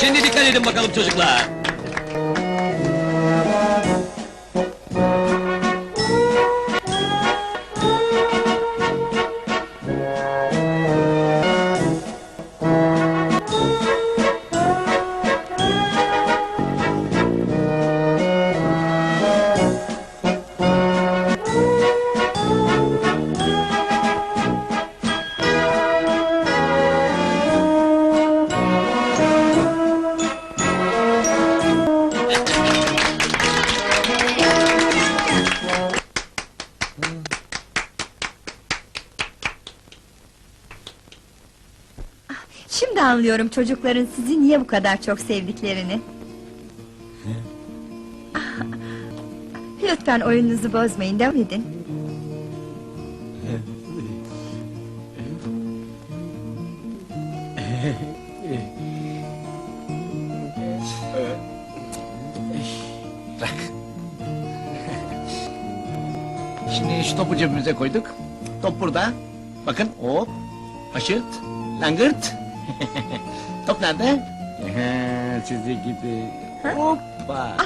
Şimdi dikkat edin bakalım çocuklar. Şimdi anlıyorum çocukların sizi niye bu kadar çok sevdiklerini. Ah, Lütfen oyununuzu bozmayın, devam edin. Şimdi şu topu cebimize koyduk. Top burada. Bakın hop. Aşırt. Langırt. Top nerede? Ehe, Sizi gibi. Hoppa.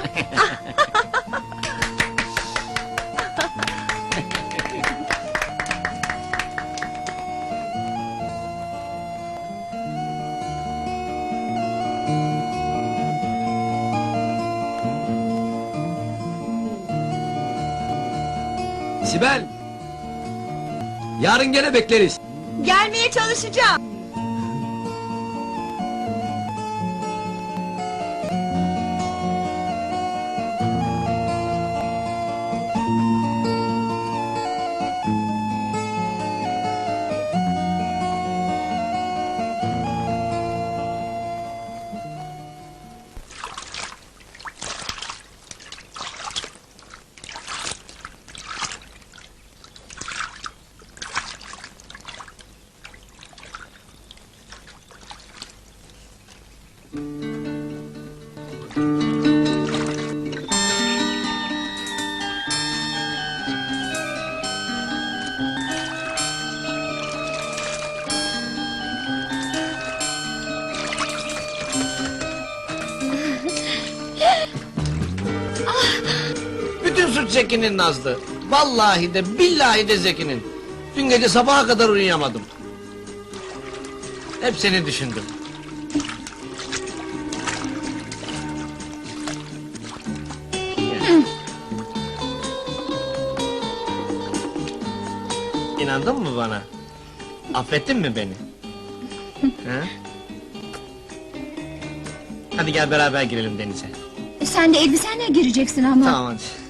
Sibel. Yarın gene bekleriz. Gelmeye çalışacağım. Suç Zeki'nin Nazlı. Vallahi de billahi de Zeki'nin. Dün gece sabaha kadar uyuyamadım. Hep seni düşündüm. İnandın mı bana? Affettin mi beni? ha? Hadi gel beraber girelim denize. Sen de elbisenle gireceksin ama. Tamam hadi.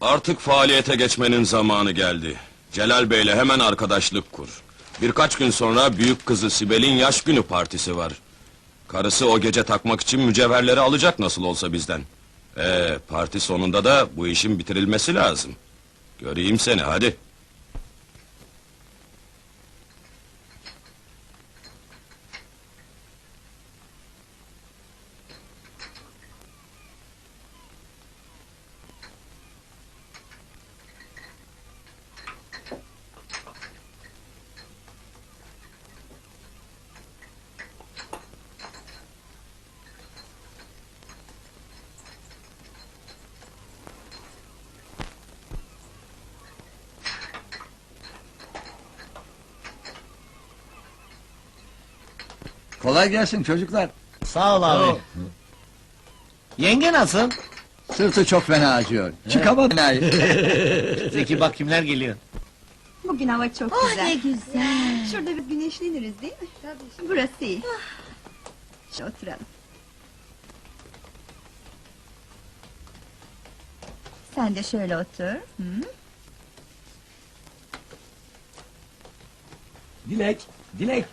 Artık faaliyete geçmenin zamanı geldi. Celal Bey'le hemen arkadaşlık kur. Birkaç gün sonra büyük kızı Sibel'in yaş günü partisi var. Karısı o gece takmak için mücevherleri alacak nasıl olsa bizden. Ee, parti sonunda da bu işin bitirilmesi lazım. Göreyim seni hadi. Kolay gelsin çocuklar. Sağ ol abi. Yenge nasıl? Sırtı çok fena acıyor. Çıkamadı enayi. Zeki bak kimler geliyor. Bugün hava çok Oh güzel. ne güzel. Şurada bir güneşleniriz değil mi? Tabii. Burası iyi. Şöyle oturalım. Sen de şöyle otur. Hı? Dilek, Dilek.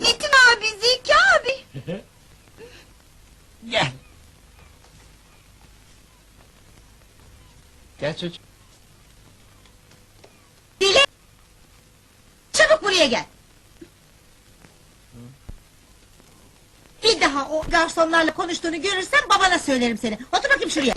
Metin abi, Zeki abi. Gel. Gel çocuk. Dile. Çabuk buraya gel. Bir daha o garsonlarla konuştuğunu görürsem babana söylerim seni. Otur bakayım şuraya.